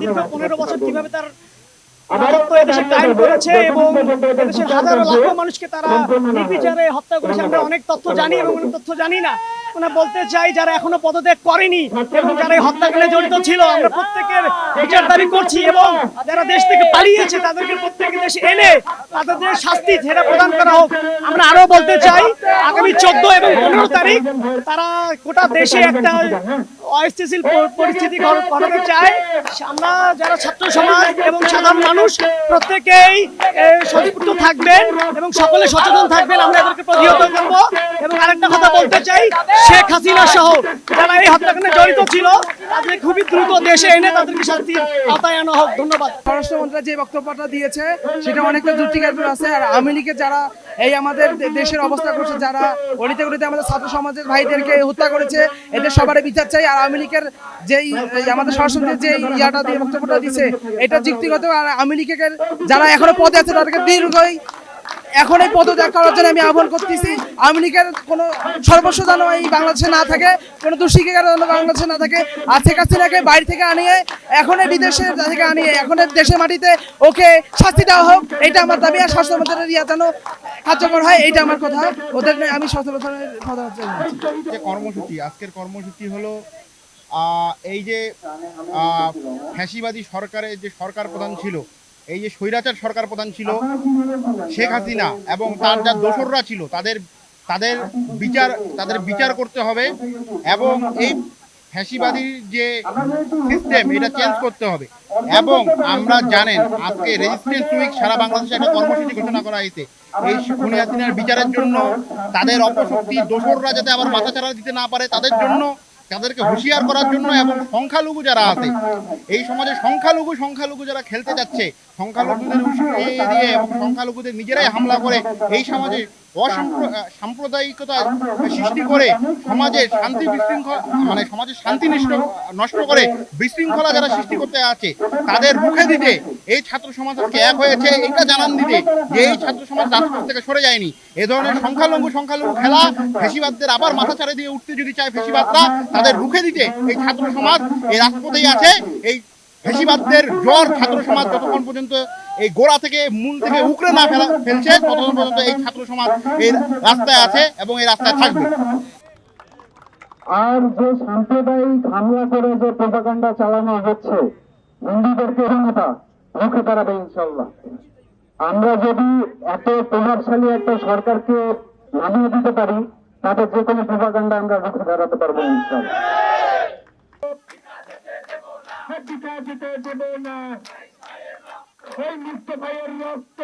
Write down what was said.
দীর্ঘ পনেরো বছর কীভাবে তার মানুষকে তারা নির্বিচারে হত্যা করেছে। আমরা অনেক তথ্য জানি এবং অনেক তথ্য জানি না। আমরা বলতে চাই যারা এখনও পদত্যাগ করেনি এবং যারা হত্যাকাণ্ডে জড়িত ছিল, আমরা প্রত্যেকের বিচার দাবি করছি এবং যারা দেশ থেকে পালিয়েছে তাদেরকে প্রত্যেকের দেশে এনে তাদের শাস্তি সেটা প্রদান করা হোক। আমরা আরও বলতে চাই, আগামী চোদ্দ এবং পনেরো তারিখ তারা গোটা দেশে একটা অস্থিতিশীল পরিস্থিতি ঘটাতে চায়। আমরা যারা ছাত্র সমাজ এবং সাধারণ মানুষ, প্রত্যেকেই সচেতন থাকবেন এবং সকলে সচেতন থাকবেন। আমরা এদেরকে প্রতিহত করব। বলতে চাই, শেখ হাসিনা সহ যারা এই হত্যাকাণ্ডে জড়িত ছিল, তাদের খুবই দ্রুত দেশে এনে তাদেরকে শাস্তির আওতায় আনা হোক। ধন্যবাদ। স্বরাষ্ট্রমন্ত্রী যে বক্তব্যটা দিয়েছে, সেটা অনেকটা যুক্তিকার আছে। আর আওয়ামী লীগের যারা এই আমাদের দেশের অবস্থা করছে, যারা অলিতে গলিতে আমাদের ছাত্র সমাজের ভাইদেরকে হত্যা করেছে, এদের সবারই বিচার চাই। আর আওয়ামী লীগের যেই আমাদের স্বরাষ্ট্রমন্ত্রী যে ইয়াটা দিয়ে বক্তব্যটা দিছে এটা যুক্তিগত। আর আওয়ামী লীগের যারা এখনও পদে আছে, তাদেরকে দীর্ঘই এখন এই পদত্যাগ করার জন্য আমি আহ্বান করতেছি লীগের কোনো সর্বস্ব যেন এই বাংলাদেশে না থাকে, কোনো দোষীকে যেন বাংলাদেশে না থাকে। আর শেখ হাসিনাকে বাইরে থেকে আনিয়ে, এখন বিদেশে থেকে আনিয়ে, এখন দেশের মাটিতে ওকে শাস্তি দেওয়া হোক, এটা আমার দাবি। আর স্বাস্থ্য মন্ত্রণালয়ের ইয়া যেন কার্যকর হয়, এইটা আমার কথা। ওদের আমি স্বাস্থ্য মন্ত্রণালয়ের কথা হচ্ছে কর্মসূচি, আজকের কর্মসূচি হলো এই যে ফ্যাসিবাদী সরকারের যে সরকার প্রধান ছিল এই যে স্বৈরাচার সরকার প্রধান ছিল শেখ হাসিনা এবং তার যা দোসররা ছিল তাদের তাদের বিচার তাদের বিচার করতে হবে এবং এই ফ্যাসিবাদীর যে সিস্টেম এটা চেঞ্জ করতে হবে। এবং আমরা জানেন আজকে রেজিস্ট্যান্স উইক সারা বাংলাদেশে একটা কর্মসূচি ঘোষণা করা হয়েছে। এই খুনি হাসিনার বিচারের জন্য তাদের অপশক্তি দোসররা যাতে আবার মাথা মাথাচাড়া দিতে না পারে তাদের জন্য তাদেরকে হুঁশিয়ার করার জন্য এবং সংখ্যালঘু যারা আছে, এই সমাজে সংখ্যালঘু সংখ্যালঘু যারা খেলতে যাচ্ছে, সংখ্যালঘুদের উস্কিয়ে দিয়ে এবং সংখ্যালঘুদের নিজেরাই হামলা করে, এই সমাজে অসাম্প্র- আহ, সাম্প্রদায়িকতা সৃষ্টি করে সমাজে শান্তি বিশৃঙ্খলা মানে সমাজের শান্তি নষ্ট করে বিশৃঙ্খলা যারা সৃষ্টি করতে আছে তাদের রুখে দিতে এই ছাত্র সমাজ আজকে এক হয়েছে। এটা জানান দিতে যে এই ছাত্র সমাজ রাজপথ থেকে সরে যায়নি। এ ধরনের সংখ্যালঘু সংখ্যালঘু খেলা ফেসিবাদদের আবার মাথা ছাড়ে দিয়ে উঠতে যদি চায় ফেসিবাদরা তাদের রুখে দিতে এই ছাত্র সমাজ এই রাজপথেই আছে। এই ফেসিবাদদের জ্বর ছাত্র সমাজ যতক্ষণ পর্যন্ত এই গোড়া থেকে মূল থেকে উকড়ে না ফেলা ফেলছে, ততক্ষণ পর্যন্ত এই ছাত্র সমাজ এই রাস্তায় আছে এবং এই রাস্তায় থাকবে। আর যে সাম্প্রদায়িক হামলা করে যে প্রপাগান্ডা চালানো হচ্ছে হিন্দুদেরকে ক্ষমতা রুখে দাঁড়াবে ইনশাল্লাহ আমরা যদি এত প্রভাবশালী একটা সরকারকে নামিয়ে দিতে পারি তাদের যে কোনো প্রপাগান্ডা আমরা রুখে দাঁড়াতে পারব ইনশাল্লাহ দিতে দেব না সেই মুক্ত ভাইয়ের রক্ত